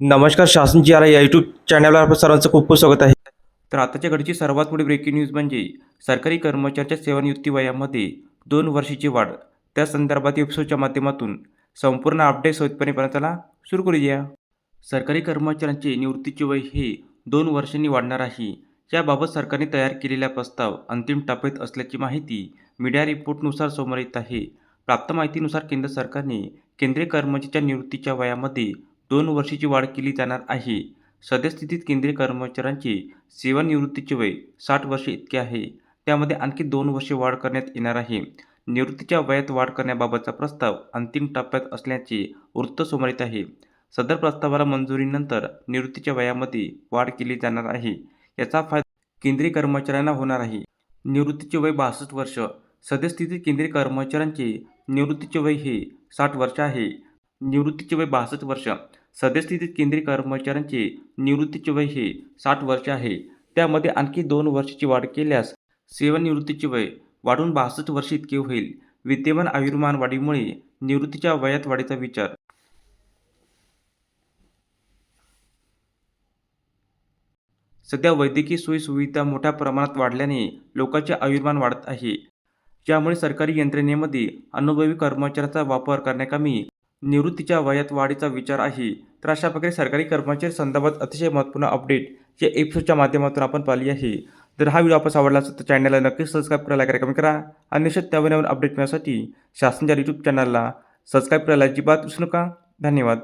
नमस्कार शासन जी आर या यूट्यूब चॅनलवर आपलं सर्वांचं खूप खूप स्वागत आहे. तर आताच्या घडची सर्वात मोठी ब्रेकिंग न्यूज म्हणजे सरकारी कर्मचाऱ्याच्या सेवानिवृत्ती वयामध्ये दोन वर्षाची वाढ. त्या संदर्भात एपिसोडच्या माध्यमातून संपूर्ण अपडेट सोयीपर्यंत चला सुरू करूया. सरकारी कर्मचाऱ्यांचे निवृत्तीचे वय हे दोन वर्षांनी वाढणार आहे. याबाबत सरकारने तयार केलेला प्रस्ताव अंतिम टप्प्यात असल्याची माहिती मीडिया रिपोर्टनुसार समोर येत आहे. प्राप्त माहितीनुसार केंद्र सरकारने केंद्रीय कर्मचाऱ्याच्या निवृत्तीच्या वयामध्ये दोन वर्षाची वाढ केली जाणार आहे. सद्यस्थितीत केंद्रीय कर्मचाऱ्यांची सेवानिवृत्तीचे वय साठ वर्षे इतके आहे. त्यामध्ये आणखी दोन वर्षे वाढ करण्यात येणार आहे. निवृत्तीच्या वयात वाढ करण्याबाबतचा प्रस्ताव अंतिम टप्प्यात असल्याचे वृत्त समोर येत आहे. सदर प्रस्तावाला मंजुरीनंतर निवृत्तीच्या वयामध्ये वाढ केली जाणार आहे. याचा फायदा केंद्रीय कर्मचाऱ्यांना होणार आहे. निवृत्तीचे वय बासष्ट वर्ष. सद्यस्थितीत केंद्रीय कर्मचाऱ्यांचे निवृत्तीचे वय हे साठ वर्ष आहे. निवृत्तीचे वय बासष्ट वर्ष. सद्यस्थितीत केंद्रीय कर्मचाऱ्यांचे निवृत्तीचे वय हे साठ वर्ष आहे. त्यामध्ये आणखी दोन वर्षाची वाढ केल्यास सेवानिवृत्तीचे वय वाढून बासष्ट वर्ष इतके होईल. विद्यमान आयुर्मान वाढीमुळे निवृत्तीच्या वयात वाढीचा विचार. सध्या वैद्यकीय सोयीसुविधा मोठ्या प्रमाणात वाढल्याने लोकांचे आयुर्मान वाढत आहे. ज्यामुळे सरकारी यंत्रणेमध्ये अनुभवी कर्मचाऱ्याचा वापर करण्याकमी निवृत्तीच्या वयात वाढीचा विचार आहे. तर अशा प्रकारे सरकारी कर्मचारी संदर्भात अतिशय महत्त्वपूर्ण अपडेट या एपिसोडच्या माध्यमातून आपण पाहिली आहे. जर हा व्हिडिओ आपण आवडला असेल तर चॅनलला नक्कीच सबस्क्राईब करायला करा कमेंट करा आणि निश्चित नवीन नवीन अपडेट मिळण्यासाठी शासनच्या यूट्यूब चॅनलला सबस्क्राईब करायला अजिबात विसरू नका. धन्यवाद.